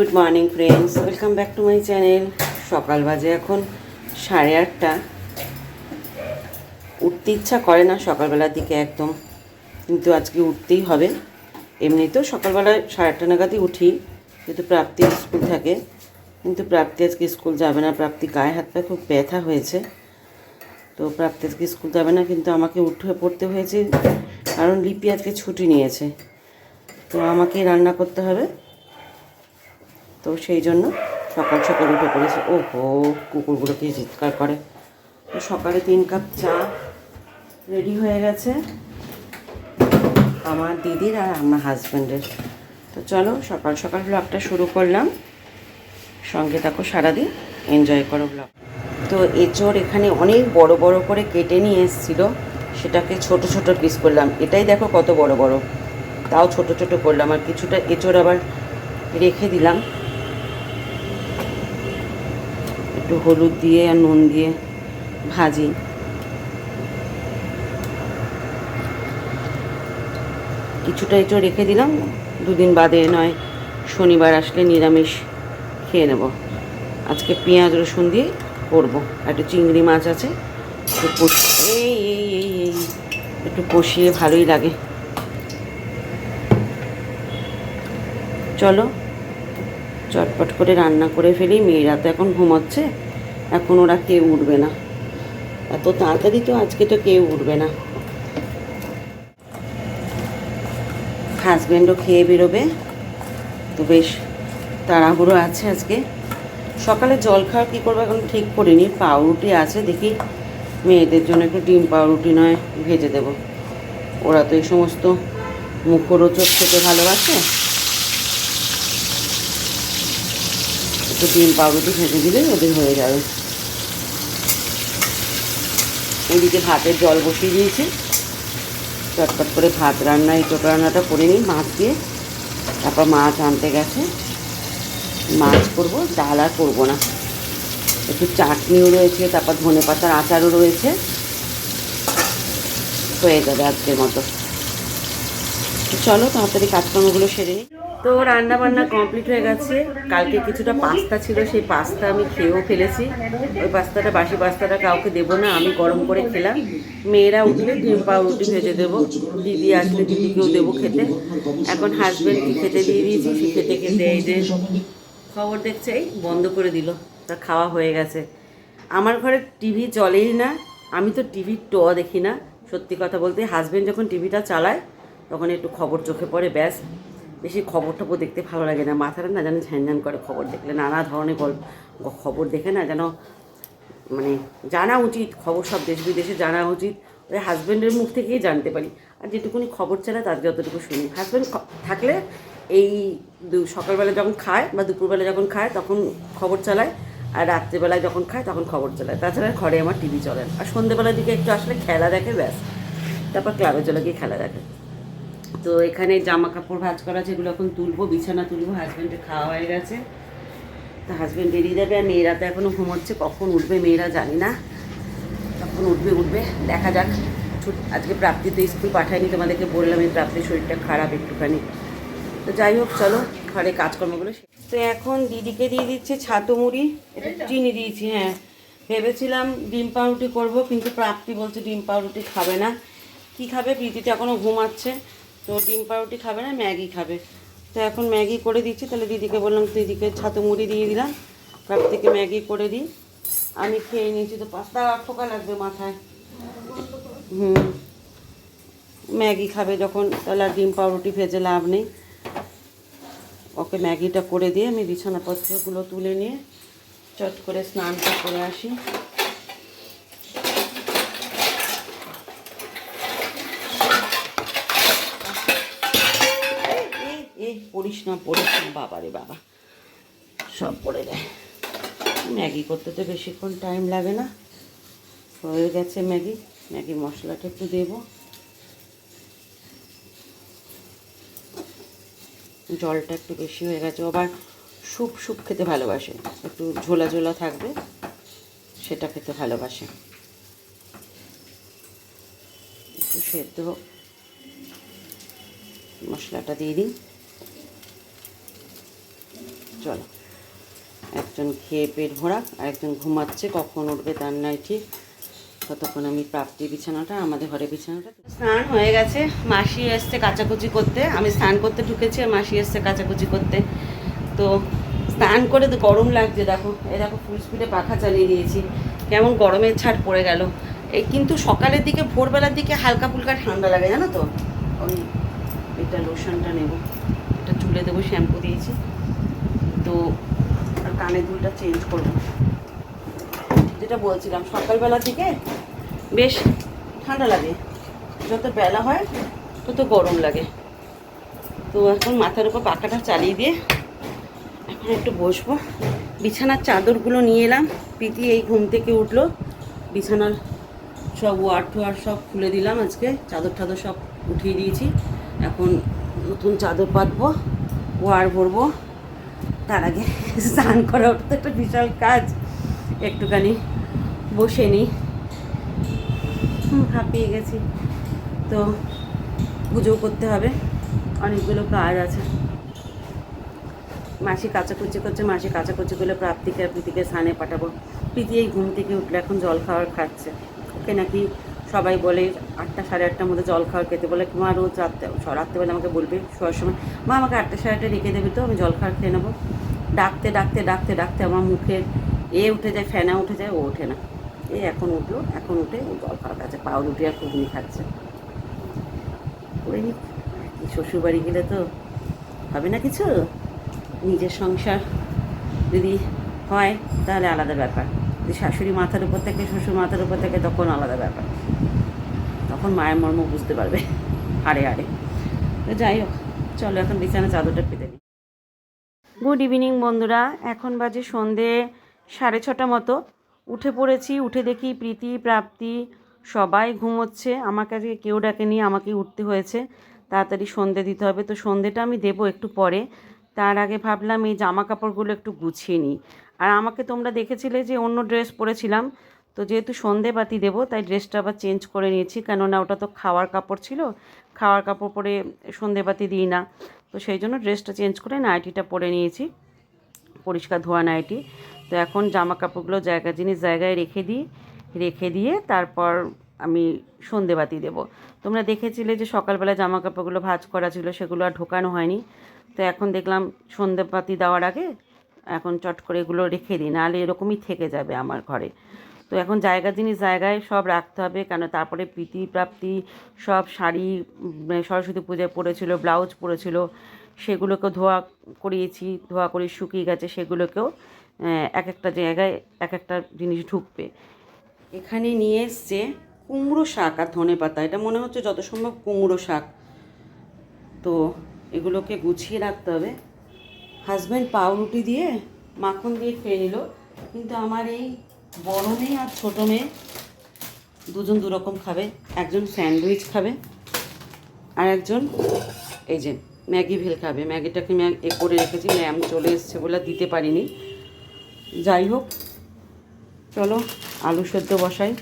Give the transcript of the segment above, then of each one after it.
Good morning friends welcome back to my channel সকাল বাজে এখন, সাড়ে আটটা। উঠতে ইচ্ছা করে না সকালবেলার দিকে একদম। কিন্তু আজকে উঠতেই হবে। এমনিতেও সকালবেলায় সাড়ে আটটা নাগাদই উঠি, যেহেতু প্রাপ্তি স্কুল থাকে। কিন্তু প্রাপ্তি আজকে স্কুল যাবে না। প্রাপ্তি গায়ে হাত পায়ে খুব ব্যথা হয়েছে। তো প্রাপ্তি আজকে স্কুল যাবে না, কিন্তু আমাকে উঠে পড়তে হয়েছে। কারণ লিপি আজকে ছুটি নিয়েছে। তো আমাকে রান্না করতে হবে। তো সেই জন্য সকাল সকাল উঠে পড়েছে। ও হো কুকুরগুলো কি চিৎকার করে। তো সকালে তিন কাপ চা রেডি হয়ে গেছে আমার দিদির আর আমার হাজব্যান্ডের তো চলো সকাল সকাল ব্লগটা শুরু করলাম। সঙ্গে থাকো সারাদিন এনজয় করো ব্লগ তো এঁচোড় এখানে অনেক বড় বড় করে কেটে নিয়ে এসেছিল। সেটাকে ছোট ছোট পিস করলাম। এটাই দেখো কত বড় বড়। তাও ছোট ছোট করলাম আর কিছুটা এঁচোড় আবার রেখে দিলাম। একটু হলুদ দিয়ে আর নুন দিয়ে ভাজি। কিছুটা এঁচোড় রেখে দিলাম, দুদিন বাদে নয়, শনিবার আসলে নিরামিষ খেয়ে নেব। আজকে পেঁয়াজ রসুন দিয়ে করব। একটু চিংড়ি মাছ আছে, একটু কষি এই এই এই এই, একটু কষিয়ে ভালোই লাগে। চলো চটপট করে রান্না করে ফেলি, মেয়েরা তো এখন ঘুমাচ্ছে, এখন ওরা কেউ উঠবে না। এত তাড়াতাড়ি তো আজকে তো কেউ উঠবে না। হাজব্যান্ডও খেয়ে বেরোবে, তো বেশ তাড়াহুড়ো আছে আজকে। সকালে জল খাওয়ার কী করব এখন ঠিক করিনি, পাউরুটি আছে, দেখি মেয়েদের জন্য একটু ডিম পাউরুটি নয়, ভেজে দেব। ওরা তো এই সমস্ত মুখরোচক খেতে ভালোবাসে। একটু ডিম, পাউরুটি ভেজে দিলে ওদের হয়ে যাবে। এদিকে ভাতের জল বসিয়ে দিয়েছি। চটপট করে ভাত রান্না, এই ছোটো রান্নাটা করে নিই মাছ দিয়ে। তারপর মাছ আনতে গেছে। মাছ করব, ডাল আর করব না। একটু চাটনিও রয়েছে, তারপর ধনে পাতার আচারও রয়েছে। হয়ে যাবে আজকের মতো। চলো তাড়াতাড়ি কাজকর্মগুলো সেরে তো রান্না বান্না কমপ্লিট হয়ে গেছে। কালকে কিছুটা পাস্তা ছিল, সেই পাস্তা আমি খেয়েও ফেলেছি। ওই পাস্তাটা, বাসি পাস্তাটা কাউকে দেবো না, আমি গরম করে খেলাম। মেয়েরা উঠলে ডিম পাউরুটি ভেজে দেবো। দিদি আসলে দিদিকেও দেবো খেতে। এখন হাজব্যান্ডকে খেতে দিয়ে দিয়েছি, সে খেতে খেতে এই যে খবর দেখছে, এই বন্ধ করে দিল। তা খাওয়া হয়ে গেছে। আমার ঘরে টিভি চলেই না। আমি তো টিভির ট দেখি না। সত্যি কথা বলতে হাজব্যান্ড যখন টিভিটা চালায় তখন একটু খবর চোখে পড়ে, ব্যাস। বেশি খবর টবর দেখতে ভালো লাগে না। মাথাটা না যেন ঝ্যান করে খবর দেখলে, নানা ধরনের গল্প খবর দেখে না যেন মানে জানা উচিত, খবর সব দেশ বিদেশে জানা উচিত। ওই হাজব্যান্ডের মুখ থেকেই জানতে পারি। আর যেটুকুনি খবর চালায় তার যতটুকু শুনি। হাজব্যান্ড থাকলে এই দু- সকালবেলা যখন খায় বা দুপুরবেলা যখন খায়, তখন খবর চালায়। আর রাত্রেবেলায় যখন খায়, তখন খবর চালায়। তাছাড়া ঘরে আমার টিভি চলে আর সন্ধ্যেবেলার দিকে একটু আসলে খেলা দেখে, ব্যাস। তারপর ক্লাবে চলে গিয়ে খেলা দেখে। তো এখানে জামা কাপড় ভাজ করা আছে এগুলো এখন তুলবো বিছানা তুলবো হাজব্যান্ডের খাওয়া হয়ে গেছে। তো হাজব্যান্ড বেরিয়ে যাবে আর মেয়েরা তো এখনও ঘুমোচ্ছে কখন উঠবে মেয়েরা জানি না। কখন উঠবে উঠবে দেখা যাক। ছুট- আজকে প্রাপ্তি তো স্কুল পাঠায়নি তোমাদেরকে বললাম এই প্রাপ্তির শরীরটা খারাপ একটুখানি। তো যাই হোক চলো ঘরে কাজকর্মগুলো তো এখন দিদিকে দিয়ে দিচ্ছে ছাতু মুড়ি এটা চিনি দিয়েছি হ্যাঁ। ভেবেছিলাম ডিম পাউরুটি করব কিন্তু প্রাপ্তি বলছে ডিম পাউরুটি খাবে না। কি খাবে? প্রীতিতে এখনও ঘুমাচ্ছে। তো ডিম পাউরুটি খাবে না, ম্যাগি খাবে। তো এখন ম্যাগি করে দিচ্ছি, তাহলে দিদিকে বললাম দিদিকে ছাতু মুড়ি দিয়ে দিলাম। থেকে ম্যাগি করে দিই। আমি খেয়ে নিয়েছি তো পাস্তা ঠোকা লাগবে মাথায়। হুম। ম্যাগি খাবে যখন, তাহলে আর ডিম পাউরুটি ভেজে লাভ নেই। ওকে ম্যাগিটা করে দিয়ে আমি বিছানাপত্রগুলো তুলে নিয়ে চট করে স্নানটা করে আসি এই, এই, পড়িস না পড়িস না বাবা। সব পড়ে যায়। ম্যাগি করতে তো বেশিক্ষণ টাইম লাগে না। হয়ে গেছে ম্যাগি। ম্যাগি মশলাটা একটু দেবো। জলটা একটু বেশি হয়ে গেছে। আবার স্যুপ স্যুপ খেতে ভালোবাসে। একটু ঝোলা ঝোলা থাকবে, সেটা খেতে ভালোবাসে। একটু সেদ্ধ মশলাটা দিয়ে দিই। চলো। একজন খেয়ে পেট ভরা আর একজন ঘুমাচ্ছে, কখন উঠবে তার নাই ঠিক। ততক্ষণ আমি প্রাপ্তি বিছানাটা, আমাদের ঘরে বিছানাটা। স্নান হয়ে গেছে, মাসি এসছে কাচাকুচি করতে। আমি স্নান করতে ঢুকেছি আর মাসি এসছে কাচাকুচি করতে। তো স্নান করে তো গরম লাগছে, দেখো। এই দেখো ফুল স্পিডে পাখা চালিয়ে দিয়েছি। কেমন গরমের ছাড় পড়ে গেল। এই কিন্তু সকালের দিকে, ভোরবেলার দিকে হালকা ফুলকা ঠান্ডা লাগে, জানো তো? ওই এটা লোশনটা নেব। এটা চুলে দেবো শ্যাম্পু দিয়েছি। তো কানের দুলটা চেঞ্জ করব। যেটা বলছিলাম, সকালবেলা থেকে বেশ ঠান্ডা লাগে। যত বেলা হয়, তত গরম লাগে। তো এখন মাথার উপর পাখাটা চালিয়ে দিয়ে এখন একটু বসবো। বিছানার চাদরগুলো নিয়ে এলাম। প্রীতি এই ঘুম থেকে উঠল। বিছানার সব ওয়ার টোয়ার সব খুলে দিলাম আজকে। চাদর টাদর সব উঠিয়ে দিয়েছি। এখন নতুন চাদর পাতবো, ওয়ার ভরবো। তার আগে স্নান করা ওটা তো একটা বিশাল কাজ। একটুখানি বসে নিই। হাঁপিয়ে গেছি। তো পুজো করতে হবে। অনেকগুলো কাজ আছে। মাসি কাচাকুচি করছে, মাসি কাচাকুচি করলে প্রাপ্তিকে, প্রীতিকে স্নানে পাঠাবো। প্রীতি এই ঘুম থেকে উঠলে এখন জল খাওয়ার খাচ্ছে। ওকে নাকি সবাই বলে আটটা সাড়ে আটটার মধ্যে জল খাওয়ার খেতে বলে, মা, রোজ রাত্রে রাত্রেবেলা আমাকে বলবে শোয়ার সময়, মা, আমাকে আটটা সাড়ে আটটা রেখে দেবে তো, আমি জল খাওয়ার খেয়ে নেব। ডাকতে ডাকতে ডাকতে ডাকতে আমার মুখের এ উঠে যায়, ফেনা উঠে যায়, ও ওঠে না। এই এখন উঠল, এখন উঠে ও জল খাওয়ার খাচ্ছে পাউরুটি আর ঘুগনি খাচ্ছে। ওই নি শ্বশুর বাড়ি গেলে তো হবে না কিছু? নিজের সংসার যদি হয়, তাহলে আলাদা ব্যাপার। যদি শাশুড়ি মাথার উপর থেকে, শ্বশুর মাথার উপর থেকে, তখন আলাদা ব্যাপার। তখন মায়ের মর্ম বুঝতে পারবে, হাড়ে হাড়ে। তো যাই হোক, চলো এখন বিছানা চাদরটা পেতে নিই গুড ইভিনিং বন্ধুরা। এখন বাজে সন্ধে সাড়ে ছটা মতো। উঠে পড়েছি, উঠে দেখি প্রীতি, প্রাপ্তি সবাই ঘুমোচ্ছে। আমাকে আজকে কেউ ডাকেনি আমাকেই উঠতে হয়েছে। তাড়াতাড়ি সন্ধে দিতে হবে। তো সন্ধেটা আমি দেবো একটু পরে। তার আগে ভাবলাম এই জামা কাপড়গুলো একটু গুছিয়ে নিই। আর আমাকে তোমরা দেখেছিলে যে অন্য ড্রেস পরেছিলাম। তো যেহেতু সন্ধে বাতি দেবো, তাই ড্রেসটা আবার চেঞ্জ করে নিয়েছি। কেননা ওটা তো খাওয়ার কাপড় ছিল, খাওয়ার কাপড় পরে সন্ধে বাতি দিই না। তো সেই জন্য ড্রেসটা চেঞ্জ করে নাইটিটা পরে নিয়েছি, পরিষ্কার ধোয়া নাইটি। তো এখন জামা কাপড়গুলো জায়গা জিনিস জায়গায় রেখে দিই, রেখে দিয়ে তারপর আমি সন্ধে বাতি দেবো। তোমরা দেখেছিলে যে সকালবেলা জামা কাপড়গুলো ভাজ করা ছিল, সেগুলো আর ঢোকানো হয়নি। তো এখন দেখলাম সন্ধে বাতি দেওয়ার আগে এখন চট করে এগুলো রেখে দিই, নাহলে এরকমই থেকে যাবে আমার ঘরে। তো এখন জায়গা জিনিস জায়গায় সব রাখতে হবে, কেন তারপরে প্রীতি প্রাপ্তি সব শাড়ি সরস্বতী পূজায় পরেছিল ব্লাউজ পরেছিল সেগুলোকে ধোয়া করিয়েছি, ধোয়া করে শুকিয়ে গেছে, সেগুলোকেও এক একটা জায়গায় এক একটা জিনিস ঢুকবে। এখানে নিয়ে এসছে কুমড়ো শাক আর ধনে পাতা। এটা মনে হচ্ছে যত সম্ভব কুমড়ো শাক। তো এগুলোকে গুছিয়ে রাখতে হবে। হাজব্যান্ড পাউরুটি দিয়ে মাখন দিয়ে খেয়ে নিল। কিন্তু আমার এই বড় মেয়ে আর ছোটো মেয়ে দুজন দুরকম খাবে। একজন স্যান্ডউইচ খাবে আর একজন এই যে ম্যাগি ভেল খাবে। ম্যাগিটাকে আমি এ করে রেখেছি, ম্যাম চলে এসছে বলে দিতে পারিনি। যাই হোক, চলো আলু সেদ্ধ বসাই।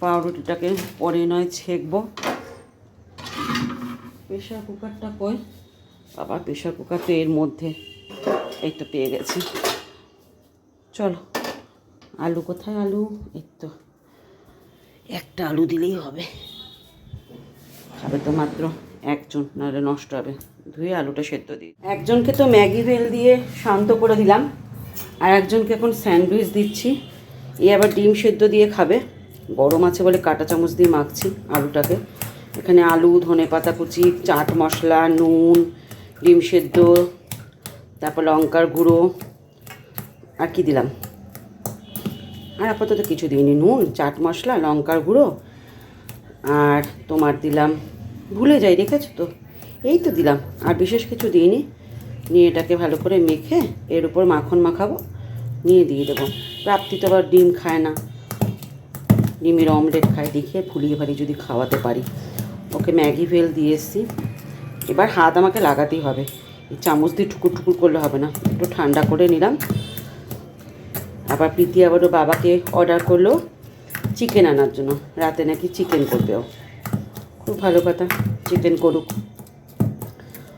পাউরুটিটাকে পরে নয় ছেঁকবো। প্রেশার কুকারটা কই? আবার প্রেশার কুকার তো এর মধ্যে এই তো পেয়ে গেছি। চলো, আলু কোথায় আলু? এই তো একটা আলু দিলেই হবে। খাবে তো মাত্র একজন, নাহলে নষ্ট হবে। ধুয়ে আলুটা সেদ্ধ দিই একজনকে তো ম্যাগি ভেল দিয়ে শান্ত করে দিলাম, আর একজনকে এখন স্যান্ডউইচ দিচ্ছি। এ আবার ডিম সেদ্ধ দিয়ে খাবে। গরম আছে বলে কাঁটা চামচ দিয়ে মাখছি আলুটাকে। এখানে আলু ধনে পাতা কুচি, চাট মশলা, নুন ডিম সেদ্ধ, তারপর লঙ্কার গুঁড়ো, আর কি দিলাম? আর আপাতত কিছু দিইনি, নুন, চাট মশলা, লঙ্কার গুঁড়ো, আর তোমার দিলাম, ভুলে যাই, দেখেছ তো? এই তো দিলাম, আর বিশেষ কিছু দিইনি। নিয়ে এটাকে ভালো করে মেখে এর উপর মাখন মাখাবো, নিয়ে দিয়ে দেবো। প্রাপ্তি তো আবার ডিম খায় না। ডিমের অমলেট খায় দেখিয়ে ফুলিয়ে ভারি যদি খাওয়াতে পারি। ওকে ম্যাগি ভেল দিয়ে এসছি। এবার হাত আমাকে লাগাতেই হবে। এই চামচ দিয়ে ঠুকুর ঠুকুর করলে হবে না। একটু ঠান্ডা করে নিলাম। আবার প্রীতি আবারও বাবাকে অর্ডার করল চিকেন আনার জন্য। রাতে নাকি চিকেন করবে ও। খুব ভালো কথা চিকেন করুক।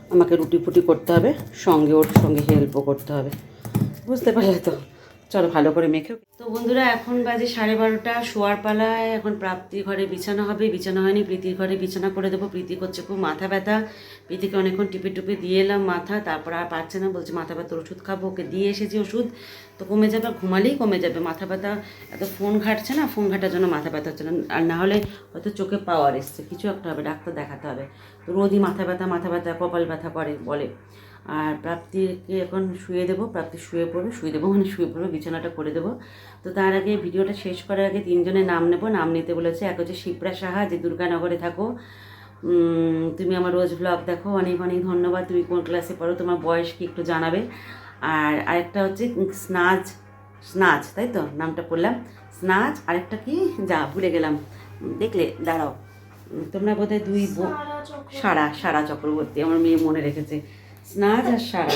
আমাকে রুটি ফুটি করতে হবে। সঙ্গে ওর সঙ্গে হেল্পও করতে হবে। বুঝতে পারলে তো? চলো ভালো করে মেখে তো বন্ধুরা, এখন বাজে সাড়ে বারোটা, শোয়ার পালায়। এখন প্রাপ্তির ঘরে বিছানা হবে, বিছানা হয়নি, প্রীতির ঘরে বিছানা করে দেবো। প্রীতি করছে খুব মাথা ব্যথা। প্রীতিকে অনেকক্ষণ টিপে টুপে দিয়ে এলাম মাথা, তারপর আর পারছে না, বলছে মাথা ব্যথার ওষুধ খাব, ওকে দিয়ে এসেছি ওষুধ। তো কমে যাবে ঘুমালেই কমে যাবে। মাথা ব্যথা, এত ফোন ঘাটছে না, ফোন ঘাটার জন্য মাথা ব্যথা হচ্ছে না। আর না হলে হয়তো চোখে পাওয়ার এসছে, কিছু একটা হবে, ডাক্তার দেখাতে হবে। তো রোজই মাথা ব্যথা মাথা ব্যথা, কপাল ব্যথা করে, বলে। আর প্রাপ্তিকে এখন শুয়ে দেবো প্রাপ্তি শুয়ে পড়বে শুয়ে দেবো মানে শুয়ে পড়বে বিছানাটা করে দেবো। তো তার আগে ভিডিওটা শেষ করার আগে তিনজনের নাম নেব নাম নিতে বলেছে এক হচ্ছে শিপ্রা সাহা যে দুর্গানগরে থাকো। তুমি আমার রোজ ব্লগ দেখো অনেক অনেক ধন্যবাদ তুমি কোন ক্লাসে পড়ো তোমার বয়স কি একটু জানাবে। আর আরেকটা হচ্ছে স্নাজ স্নাজ তাই তো? নামটা পড়লাম। স্নাজ আরেকটা কি? যা ভুলে গেলাম। দেখলে দাঁড়াও। তোমরা বোধহয় দুই সারা সারা চক্রবর্তী আমার মেয়ে মনে রেখেছে। স্নাজ আর সারা।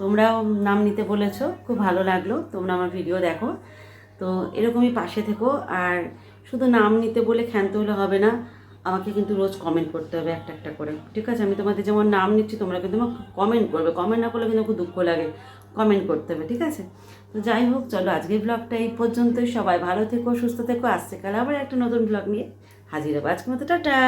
তোমরাও নাম নিতে বলেছ, খুব ভালো লাগল। তোমরা আমার ভিডিও দেখো। তো এরকমই পাশে থেকো। আর শুধু নাম নিতে বলে ক্ষান্ত হলে হবে না, আমাকে কিন্তু রোজ কমেন্ট করতে হবে একটা একটা করে। ঠিক আছে? আমি তোমাদের যেমন নাম নিচ্ছি, তোমরা কিন্তু আমার কমেন্ট করবে। কমেন্ট না করলে কিন্তু খুব দুঃখ লাগে কমেন্ট করতে হবে, ঠিক আছে? তো যাই হোক, চলো আজকের ব্লগটা এই পর্যন্তই। সবাই ভালো থেকো, সুস্থ থেকো। আসছে কাল আবার একটা নতুন ব্লগ নিয়ে। হাজির হব আজকের মতো। টাটা!